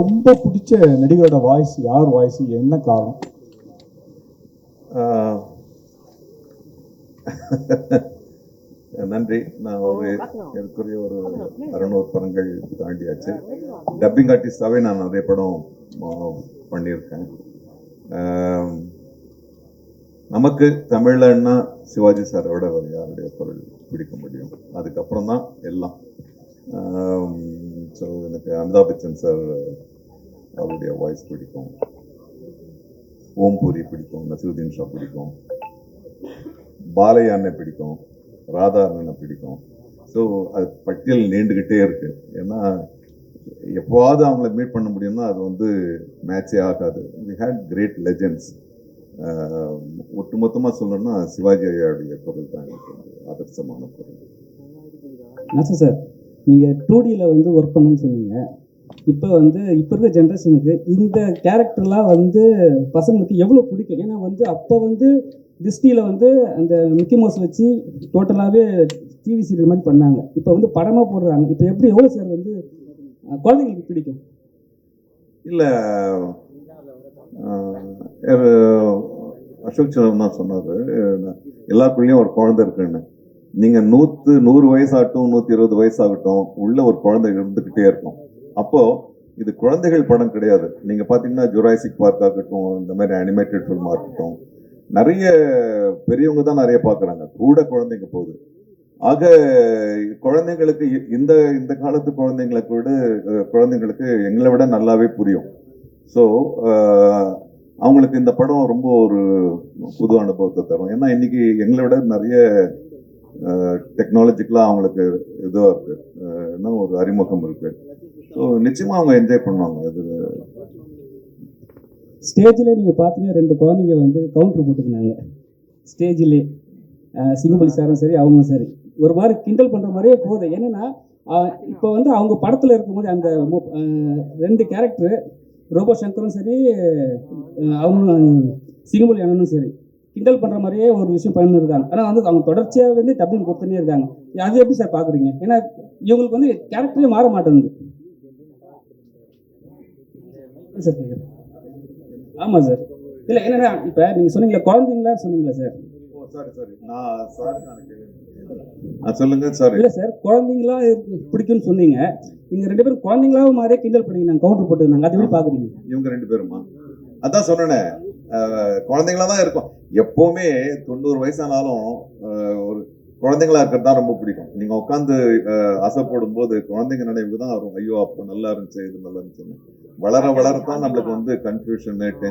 ரொம்ப பிடிச்ச நடிகரோட வாய்ஸ் யார் வாய்ஸ் என்ன காரணம்? நன்றி. நான் ஒரு எனக்குரிய ஒரு அறுநூறு படங்கள் தாண்டியாச்சு. டப்பிங் ஆர்டிஸ்டாகவே நான் நிறைய படம் பண்ணியிருக்கேன். நமக்கு தமிழ்லன்னா சிவாஜி சாரோட யாருடைய குரல் பிடிக்க முடியும்? அதுக்கப்புறம் தான் எல்லாம். ஸோ எனக்கு அமிதாப் பச்சன் சார் அவருடைய வாய்ஸ் பிடிக்கும். ஓம் பூரி பிடிக்கும் நசீருதீன் ஷா பிடிக்கும். பாலையா அண்ணன் பிடிக்கும் ராதா அண்ணனை பிடிக்கும். ஸோ அது பட்டியல் நீண்டுக்கிட்டே இருக்குது ஏன்னா எப்போவாவது அவங்கள மீட் பண்ண முடியும்னா அது வந்து மேட்சே ஆகாது. வி ஹேட் கிரேட் லெஜெண்ட்ஸ் ஒட்டுமொத்தமாக சொல்லணும்னா சிவாஜி ஐயாவுடைய குரல் தான் எனக்கு ஆதர்சமான குரல். சார். நீங்கள் டூ டியில் வந்து ஒர்க் பண்ணணும்னு சொன்னீங்க. இப்போ வந்து இப்போ இருக்க ஜென்ரேஷனுக்கு இந்த கேரக்டர்லாம் வந்து பசங்களுக்கு எவ்வளோ பிடிக்கும்? ஏன்னா வந்து அப்போ வந்து டிஸ்னியில் வந்து அந்த மிக்கி மவுஸ் வச்சு டோட்டலாகவே டிவி சீரியல் மாதிரி பண்ணாங்க. இப்போ வந்து படமாக போடுறாங்க. இப்போ எப்படி எவ்வளோ சார் வந்து குழந்தைங்களுக்கு பிடிக்கும்? இல்லை அசோக் சந்திரன் தான் சொன்னார் எல்லாருக்குள்ளேயும் ஒரு குழந்தை இருக்குன்னு. நீங்கள் நூற்று நூறு வயசாகட்டும் நூற்றி இருபது வயசாகட்டும் உள்ள ஒரு குழந்தை இருந்துக்கிட்டே இருக்கும். அப்போ இது குழந்தைகள் படம் கிடையாது. நீங்கள் பார்த்தீங்கன்னா ஜுராசிக் பார்க் ஆகட்டும் இந்த மாதிரி அனிமேட்டட் ஃபில்மாக இருக்கட்டும் நிறைய பெரியவங்க தான் நிறைய பார்க்குறாங்க கூட குழந்தைங்க போகுது. ஆக குழந்தைங்களுக்கு இந்த இந்த காலத்து குழந்தைங்களுக்கு விட குழந்தைங்களுக்கு எங்களை விட நல்லாவே புரியும். ஸோ அவங்களுக்கு இந்த படம் ரொம்ப ஒரு புது அனுபவத்தை தரும். ஏன்னா இன்னைக்கு எங்களை விட நிறைய டெக்னாலஜிக்கலாக அவங்களுக்கு இதுவாக இருக்குது ஒரு அறிமுகம் இருக்குது ஸோ நிச்சயமாக அவங்க என்ஜாய் பண்ணுவாங்க. அது ஸ்டேஜில் நீங்கள் பார்த்தீங்கன்னா ரெண்டு குழந்தைங்க வந்து கவுண்டர் போட்டுக்கினாங்க. ஸ்டேஜிலே சிங்கப்பள்ளி சாரும் சரி அவங்களும் சரி. ஒரு மாதிரி கிண்டல் பண்ணுற மாதிரியே போகுது. என்னென்னா இப்போ வந்து அவங்க படத்தில் இருக்கும்போது அந்த மு- ரெண்டு கேரக்டரு ரோபோ சங்கரும் சரி அவங்களும் சிங்கப்பள்ளி அண்ணனும் சரி கிண்டல் பண்ணுற மாதிரியே ஒரு விஷயம் பண்ணிருக்காங்க ஆனால் வந்து அவங்க தொடர்ச்சியாக வந்து டப்பிங் கொடுத்துனே இருக்காங்க. அது எப்படி சார் பார்க்குறீங்க ஏன்னா இவங்களுக்கு வந்து கேரக்டரே மாற மாட்டேங்குது. சார் ஆமாம் சார். இல்லை என்னன்னா இப்போ நீங்கள் சொன்னீங்களா குழந்தைங்களா சொன்னீங்களா சார். சொல்லுங்க சாரி இல்லை சார் குழந்தைங்களா பிடிக்கும்னு சொன்னீங்க. நீங்கள் ரெண்டு பேரும் குழந்தைங்களாவும் மாதிரியே கிண்டல் பண்ணிங்க கவுண்டர் போட்டுருந்தாங்க அது எப்படி பார்க்குறீங்க இவங்க ரெண்டு பேருமா? அதான் சொன்னேனே குழந்தைங்களா தான் இருக்கும். எப்பவுமே தொண்ணூறு வயசானாலும் ஒரு குழந்தைங்களா இருக்கிறது தான் ரொம்ப பிடிக்கும். நீங்க உட்காந்து அசைப்படும் போது குழந்தைங்க நினைவுக்கு தான் வரும். ஐயோ அப்போ நல்லா இருந்துச்சு இது நல்லா இருந்துச்சுன்னு. வளர வளர தான் நம்மளுக்கு வந்து கன்ஃபியூஷன்